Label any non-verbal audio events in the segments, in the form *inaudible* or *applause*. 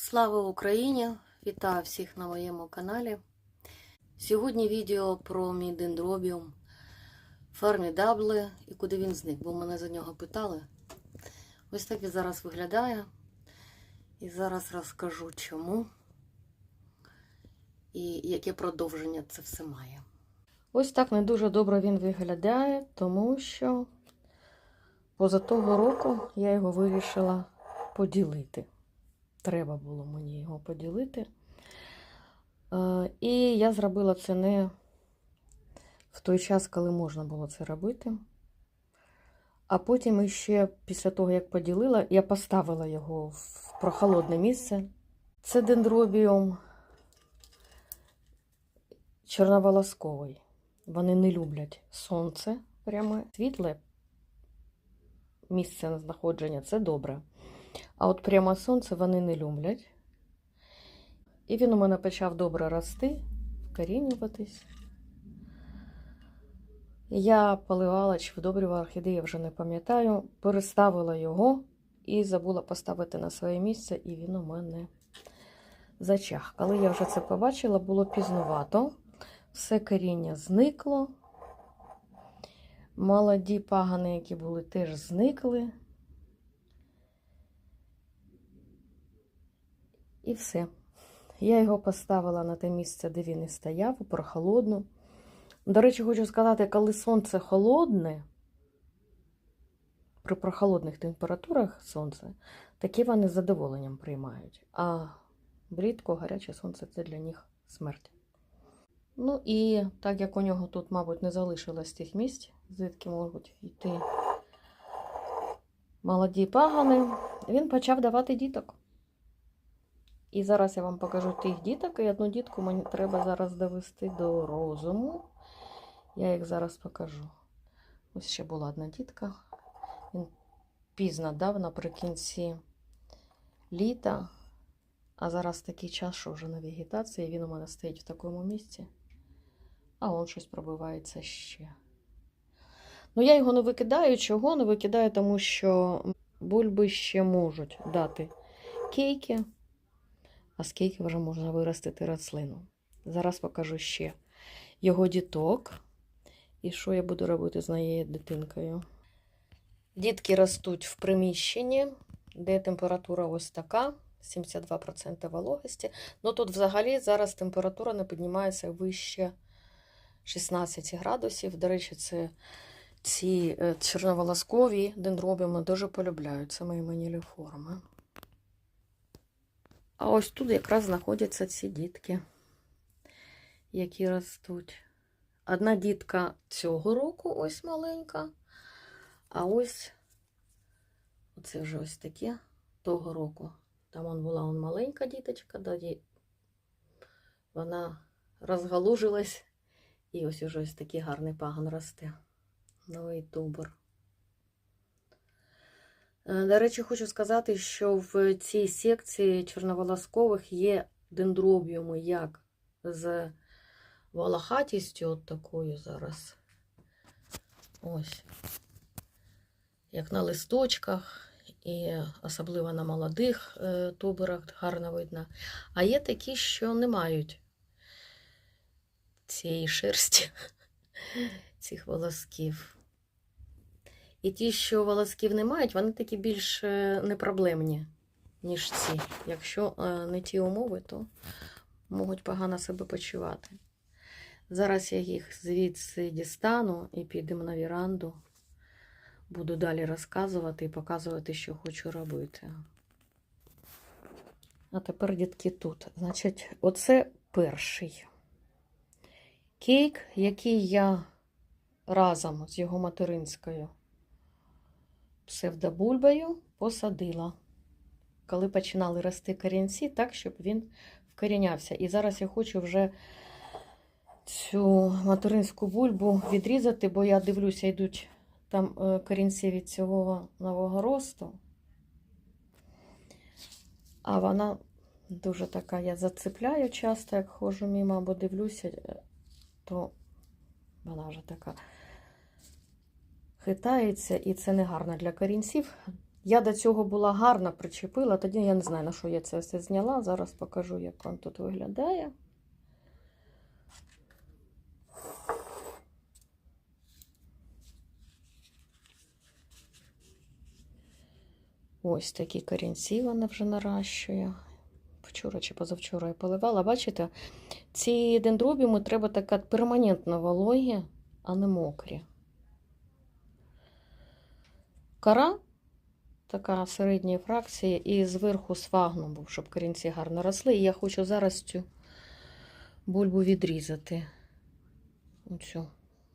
Слава Україні! Вітаю всіх на моєму каналі. Сьогодні відео про мій дендробіум Формідабли і куди він зник, бо мене за нього питали. Ось так він зараз виглядає. І зараз розкажу чому і яке продовження це все має. Ось так не дуже добре він виглядає, тому що поза того року я його вирішила поділити. Треба було мені його поділити. Е, І я зробила це не в той час, коли можна було це робити. А потім іще після того, як поділила, я поставила його в прохолодне місце. Це дендробіум чорноволосковий. Вони не люблять сонце пряме, світле місце знаходження це добре. А от прямо сонце вони не люблять. І він у мене почав добре рости, вкорінюватись. Я поливала чи вдобрювала орхідеї, вже не пам'ятаю, переставила його і забула поставити на своє місце, і він у мене зачах. Коли я вже це побачила, було пізнувато. Все коріння зникло. Молоді пагани, які були, теж зникли. І все. Я його поставила на те місце, де він і стояв, прохолодну. До речі, хочу сказати, коли сонце холодне, при прохолодних температурах сонце, такі вони з задоволенням приймають. А влітку гаряче сонце це для них смерть. Ну і так як у нього тут, мабуть, не залишилось тих місць, звідки можуть йти молоді пагани, він почав давати діток. І зараз я вам покажу тих діток, і одну дітку мені треба зараз довести до розуму. Я їх зараз покажу. Ось ще була одна дітка. Він пізно дав наприкінці літа. А зараз такий час, що вже на вегетації, він у мене стоїть в такому місці. А он щось пробивається ще. Ну, я його не викидаю. Чого не викидаю, тому що бульби ще можуть дати кейки а скільки вже можна виростити рослину. Зараз покажу ще його діток. І що я буду робити з моєю дитинкою. Дітки ростуть в приміщенні, де температура ось така, 72% вологості. Ну тут взагалі зараз температура не піднімається вище 16 градусів. До речі, це ці е, чорноволоскові дендробіуми дуже полюбляють. Це мої манілі. А ось тут якраз знаходяться ці дітки, які ростуть. Одна дітка цього року, ось маленька, а ось оце вже ось таке того року. Там он була он маленька діточка, тоді вона розгалужилась, і ось уже ось такий гарний пагон росте. Новий тубор. Е, До речі, хочу сказати, що в цій секції чорноволоскових є дендробіуми як з волохатістю, от такою зараз. Ось, як на листочках, і особливо на молодих е, туберах гарно видно. А є такі, що не мають цієї шерсті, *laughs* цих волосків. І ті, що волосків не мають, вони такі більш е, непроблемні, ніж ці. Якщо е, не ті умови, то можуть погано себе почувати. Зараз я їх звідси дістану і підемо на віранду. Буду далі розказувати і показувати, що хочу робити. А тепер, дітки, тут. Значить, оце перший кейк, який я разом з його материнською псевдобульбою посадила. Коли починали рости корінці, так, щоб він вкорінявся. І зараз я хочу вже цю материнську бульбу відрізати, бо я дивлюся, йдуть там е, корінці від цього нового росту. А вона дуже така, я зацепляю часто, як ходжу мимо, або дивлюся, е, то вона вже така хитається, і це не гарно для корінців. Я до цього була гарно причепила, тоді я не знаю, на що я це все зняла. Зараз покажу, як він тут виглядає. Ось такі корінці вона вже наращує. Вчора чи позавчора я поливала. Бачите, ці дендробіуми треба така перманентно вологі, а не мокрі. Кора така середньої фракції, і зверху сфагнум був, щоб корінці гарно росли. І я хочу зараз цю бульбу відрізати. Оцю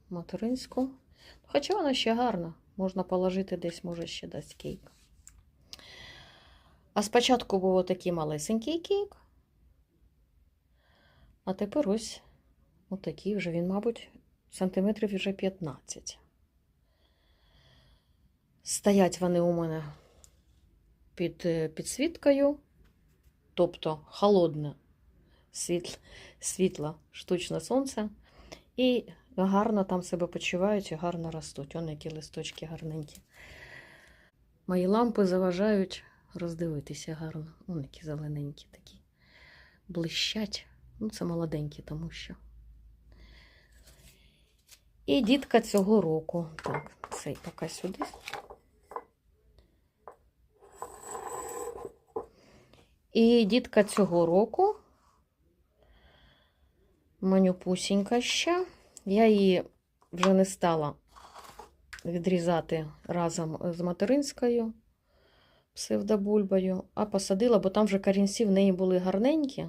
материнську. Хоча вона ще гарна. Можна положити десь, може, ще дасть кейк. А спочатку був отакий малесенький кейк. А тепер ось отакий вже він, мабуть, сантиметрів вже 15. Стоять вони у мене під е, підсвіткою, тобто холодне світло, світло штучне сонце. І гарно там себе почувають і гарно ростуть. Вони які листочки гарненькі. Мої лампи заважають роздивитися гарно. Вони які зелененькі такі. Блищать. Ну, це молоденькі, тому що. І дітка цього року. Так, цей поки сюди. І дітка цього року. Манюпусінька ще. Я її вже не стала відрізати разом з материнською псевдобульбою, а посадила, бо там вже корінці в неї були гарненькі.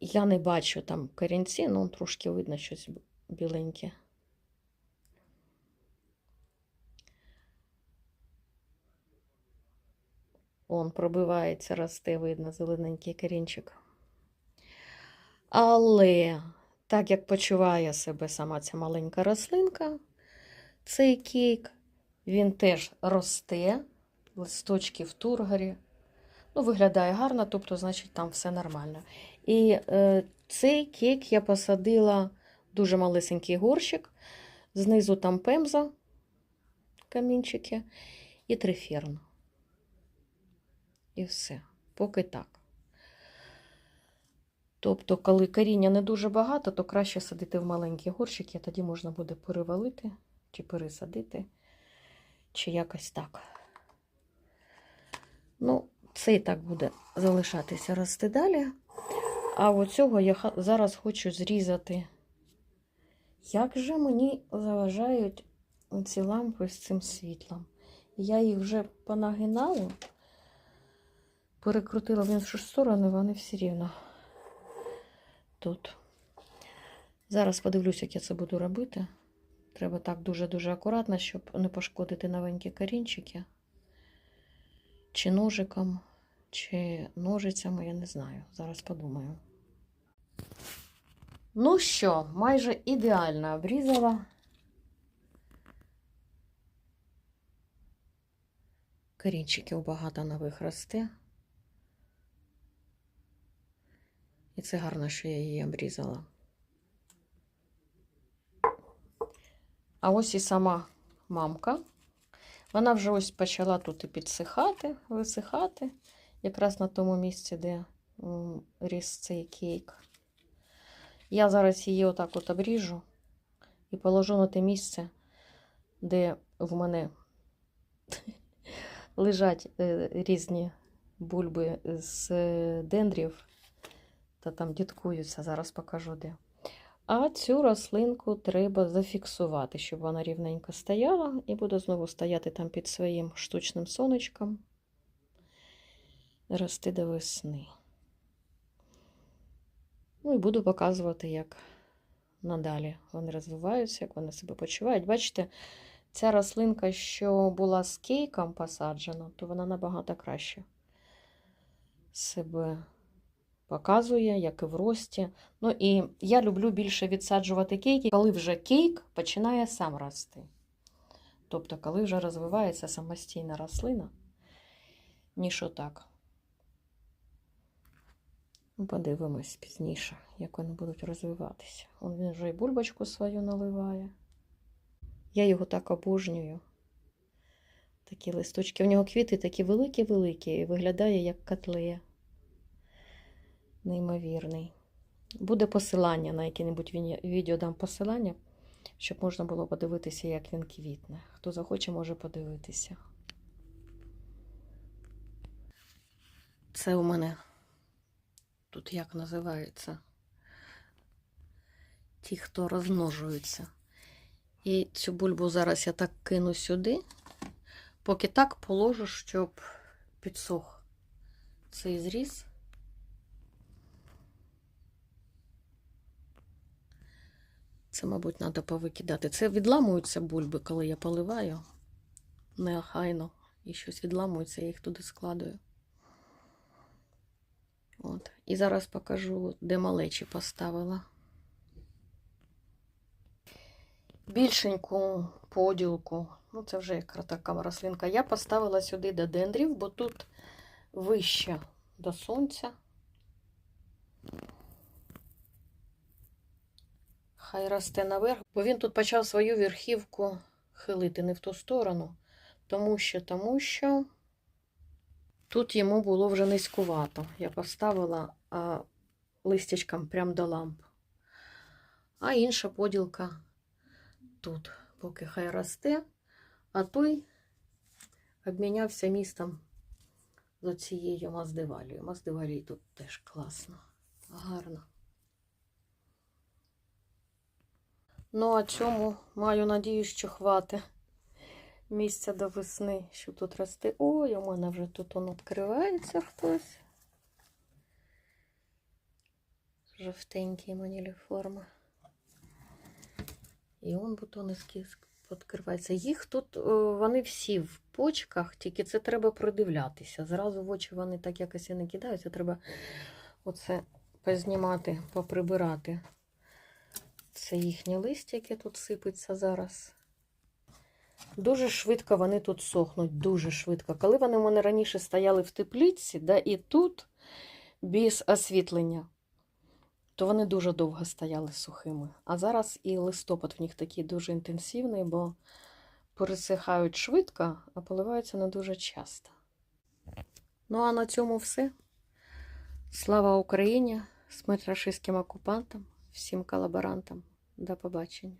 Я не бачу там корінці, ну трошки видно щось біленьке. Он пробивається, росте, видно, зелененький корінчик. Але так як почуває себе сама ця маленька рослинка, цей кейк, він теж росте, листочки в тургарі. Ну, виглядає гарно, тобто, значить, там все нормально. І е, цей кейк я посадила дуже малесенький горщик. Знизу там пемза, камінчики, і триферн. І все. Поки так. Тобто, коли коріння не дуже багато, то краще садити в маленькі горщики, а тоді можна буде перевалити чи пересадити, чи якось так. Ну, це і так буде залишатися рости далі. А оцього я зараз хочу зрізати. Як же мені заважають ці лампи з цим світлом? Я їх вже понагинала, перекрутила в іншу сторону, вони всі рівно тут. Зараз подивлюся, як я це буду робити. Треба так дуже-дуже акуратно, щоб не пошкодити новенькі корінчики. Чи ножиком, чи ножицями, я не знаю. Зараз подумаю. Ну що, майже ідеально обрізала. Корінчиків багато нових росте. Це гарно, що я її обрізала. А ось і сама мамка. Вона вже ось почала тут і підсихати, висихати, якраз на тому місці, де ріс цей кейк. Я зараз її отак от обріжу і положу на те місце, де в мене *laughs* лежать е, різні бульби з е, дендрів, та там діткуються, зараз покажу де. А цю рослинку треба зафіксувати, щоб вона рівненько стояла, і буде знову стояти там під своїм штучним сонечком, рости до весни. Ну і буду показувати, як надалі вони розвиваються, як вони себе почувають. Бачите, ця рослинка, що була з кейком посаджена, то вона набагато краще себе показує, як і в рості. Ну і я люблю більше відсаджувати кейки, коли вже кейк починає сам рости. Тобто, коли вже розвивається самостійна рослина, ніж отак. Ну, Подивимось пізніше, як вони будуть розвиватися. Він вже і бульбочку свою наливає. Я його так обожнюю. Такі листочки. У нього квіти такі великі-великі. І виглядає як котлея. Неймовірний. Буде посилання на яке-небудь відео дам посилання, щоб можна було подивитися, як він квітне. Хто захоче, може подивитися. Це у мене тут як називається? Ті, хто розмножуються. І цю бульбу зараз я так кину сюди, поки так положу, щоб підсох цей зріз. Це, мабуть, треба повикидати. Це відламуються бульби, коли я поливаю. Неохайно. І щось відламується, я їх туди складую. От. І зараз покажу, де малечі поставила. Більшеньку поділку, ну це вже яка така рослинка. Я поставила сюди до дендрів, бо тут вище до сонця. Хай росте наверх, бо він тут почав свою верхівку хилити не в ту сторону, тому що, тому що тут йому було вже низькувато. Я поставила а, листячком прямо до ламп. А інша поділка тут, поки хай росте, а той обмінявся містом з цією маздивалією. Маздивалій тут теж класно, гарно. Ну, а цьому маю надію, що хватить місця до весни, що тут росте. Ой, у мене вже тут он відкривається хтось. Жовтенький маніліформа. І он бутониський відкривається. Їх тут, вони всі в почках, тільки це треба придивлятися. Зразу в очі вони так якось і не кидаються. Треба оце познімати, поприбирати. Це їхнє листя, яке тут сипеться зараз. Дуже швидко вони тут сохнуть, дуже швидко. Коли вони в мене раніше стояли в тепліці, да, і тут без освітлення, то вони дуже довго стояли сухими. А зараз і листопад в них такий дуже інтенсивний, бо пересихають швидко, а поливаються не дуже часто. Ну а на цьому все. Слава Україні! Смерть рашистським окупантам, всім колаборантам. До побачення.